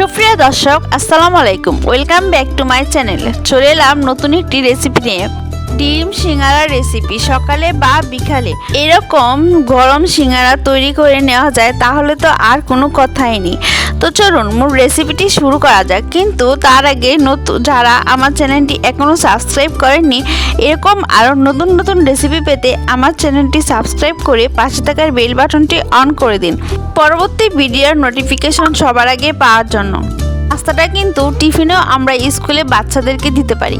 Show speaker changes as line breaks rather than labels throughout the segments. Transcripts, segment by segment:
সুপ্রিয় দর্শক, আসসালামু আলাইকুম। Welcome back to my channel চলে এলাম নতুন একটি রেসিপি নিয়ে। ডিম, সিঙ্গারা রেসিপি সকালে বা বিকালে। এরকম গরম সিঙ্গারা তৈরি করে নেওয়া যায়, তাহলে তো আর কোনো কথাই নেই। তো চলুন, মূল রেসিপিটি শুরু করা যাক। কিন্তু তার আগে নতুন যারা আমার চ্যানেলটি এখনও সাবস্ক্রাইব করেননি, এরকম আরও নতুন নতুন রেসিপি পেতে আমার চ্যানেলটি সাবস্ক্রাইব করে পাশে থাকার বেল বাটনটি অন করে দিন। পরবর্তী ভিডিওর নোটিফিকেশন সবার আগে পাওয়ার জন্য। নাস্তাটা কিন্তু টিফিনেও আমরা স্কুলে বাচ্চাদেরকে দিতে পারি।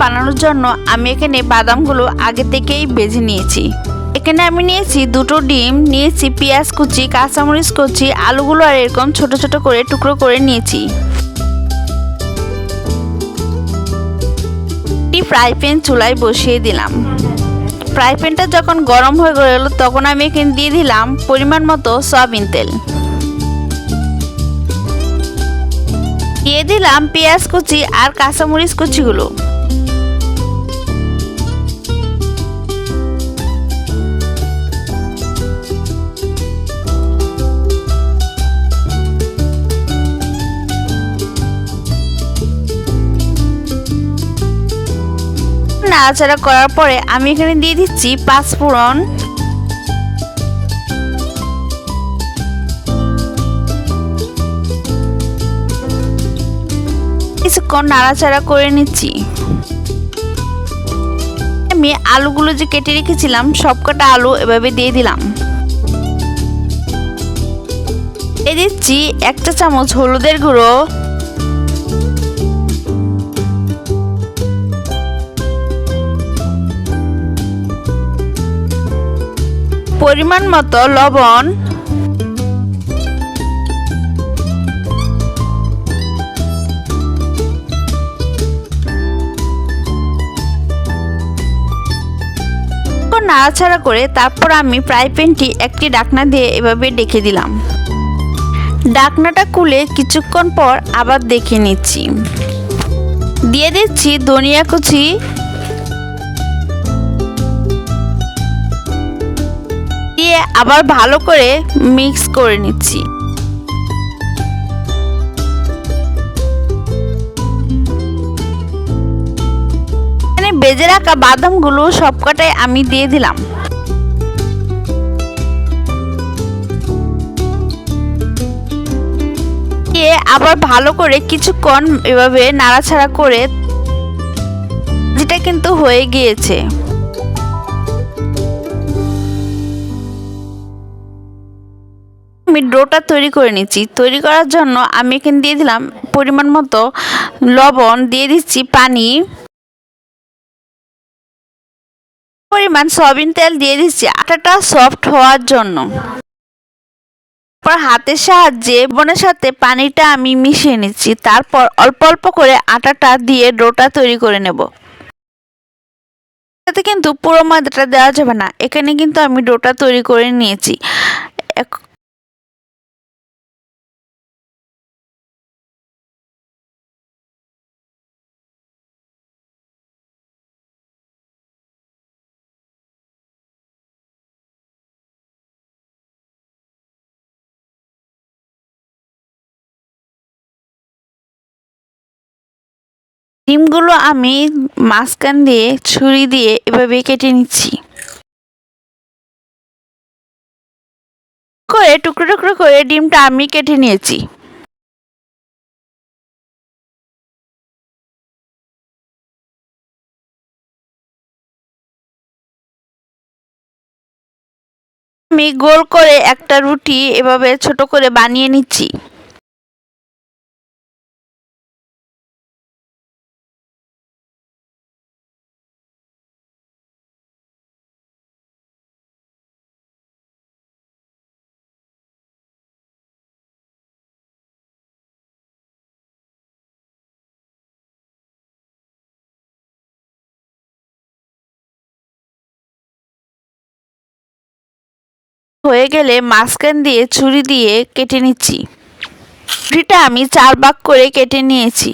বানানোর জন্য আমি এখানে বাদামগুলো আগে থেকেই বেজে নিয়েছি। এখানে আমি নিয়েছি দুটো ডিম, নিয়েছি পেঁয়াজ কুচি, কাঁচামরিচ কুচি, আলুগুলো আর এরকম ছোট ছোট করে টুকরো করে নিয়েছি। একটি ফ্রাই প্যান চুলায় বসিয়ে দিলাম। ফ্রাই প্যানটা যখন গরম হয়ে গেল তখন আমি এখানে দিয়ে দিলাম পরিমাণ মতো সয়াবিন তেল। দিয়ে দিলাম পেঁয়াজ কুচি আর কাঁচামরিচ কুচিগুলো। নাড়াচাড়া করার পরে আমি এখানে দিয়ে দিচ্ছি পাঁচ ফোড়ন। কিছুক্ষণ নাড়াচাড়া করে নিচ্ছি। আমি আলুগুলো যে কেটে রেখেছিলাম, সবকটা আলু এভাবে দিয়ে দিলাম। দিয়ে দিচ্ছি একটা চামচ হলুদের গুঁড়ো। পরিমাণ মতো লবণ। নাড়াচাড়া করে তারপর আমি ফ্রাই প্যানটি একটি ডাকনা দিয়ে এভাবে ডেকে দিলাম। ডাকনাটা খুলে কিছুক্ষণ পর আবার দেখে নিচ্ছি। দিয়ে দিচ্ছি ধনিয়া কুচি দিয়ে আবার ভালো করে মিক্স করে নিচ্ছি। এখানে বেজে রাখা বাদামগুলো সবকটাই আমি দিয়ে দিলাম। আবার ভালো করে কিছুক্ষণ এভাবে নাড়াছাড়া করে, যেটা কিন্তু হয়ে গিয়েছে। আমি ডোটা তৈরি করে নিচ্ছি। তৈরি করার জন্য আমি এখানে দিয়ে দিলাম পরিমাণ মতো লবণ, দিয়ে দিচ্ছি পানি। পরিমাণ সয়াবিন তেল দিয়ে দিচ্ছি আটাটা সফট হওয়ার জন্য। তারপর হাতের সাহায্যে বোনের সাথে পানিটা আমি মিশিয়ে নিচ্ছি। তারপর অল্প অল্প করে আটাটা দিয়ে ডোটা তৈরি করে নেব। এতে কিন্তু পুরো ময়দাটা দেওয়া যাবে না। এখানে কিন্তু আমি ডোটা তৈরি করে নিয়েছি। ডিমগুলো আমি মাঝখান দিয়ে ছুরি দিয়ে এভাবে কেটে নিচ্ছি। করে টুকরো টুকরো করে ডিমটা আমি কেটে নিয়েছি। আমি গোল করে একটা রুটি এভাবে ছোট করে বানিয়ে নিচ্ছি। হয়ে গেলে মাঝখান দিয়ে ছুরি দিয়ে কেটে নিচ্ছি। রুটিটা আমি চার ভাগ করে কেটে নিয়েছি।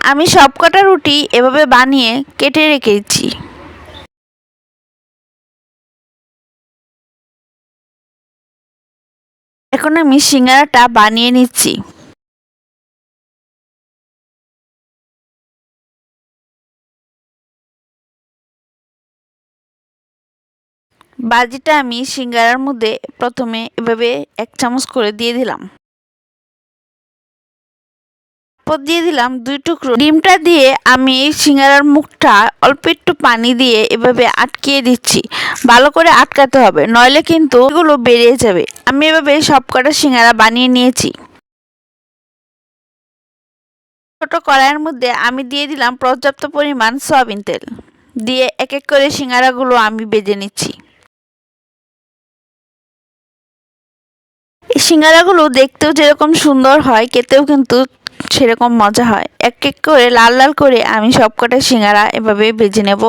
আমি সবকটা রুটি এভাবে বানিয়ে কেটে রেখেছি। এখন আমি সিঙ্গারাটা বানিয়ে নিচ্ছি। বাজিটা আমি সিঙ্গারার মধ্যে প্রথমে এভাবে এক চামচ করে দিয়ে দিলাম। তারপর দিয়ে দিলাম দুই টুকরো। ডিমটা দিয়ে আমি সিঙ্গারার মুখটা অল্প একটু পানি দিয়ে এভাবে আটকিয়ে দিচ্ছি। ভালো করে আটকাতে হবে, নইলে কিন্তু এগুলো বেরিয়ে যাবে। আমি এভাবে সব কটা সিঙ্গারা বানিয়ে নিয়েছি। ছোট কড়াইয়ের মধ্যে আমি দিয়ে দিলাম পর্যাপ্ত পরিমাণ সয়াবিন তেল। দিয়ে এক এক করে সিঙ্গারাগুলো আমি বেজে নিচ্ছি। এই সিঙ্গারাগুলো দেখতেও যেরকম সুন্দর হয়, খেতেও কিন্তু সেরকম মজা হয়। এক এক করে লাল লাল করে আমি সবকটা সিঙ্গারা এভাবে ভেজে নেব।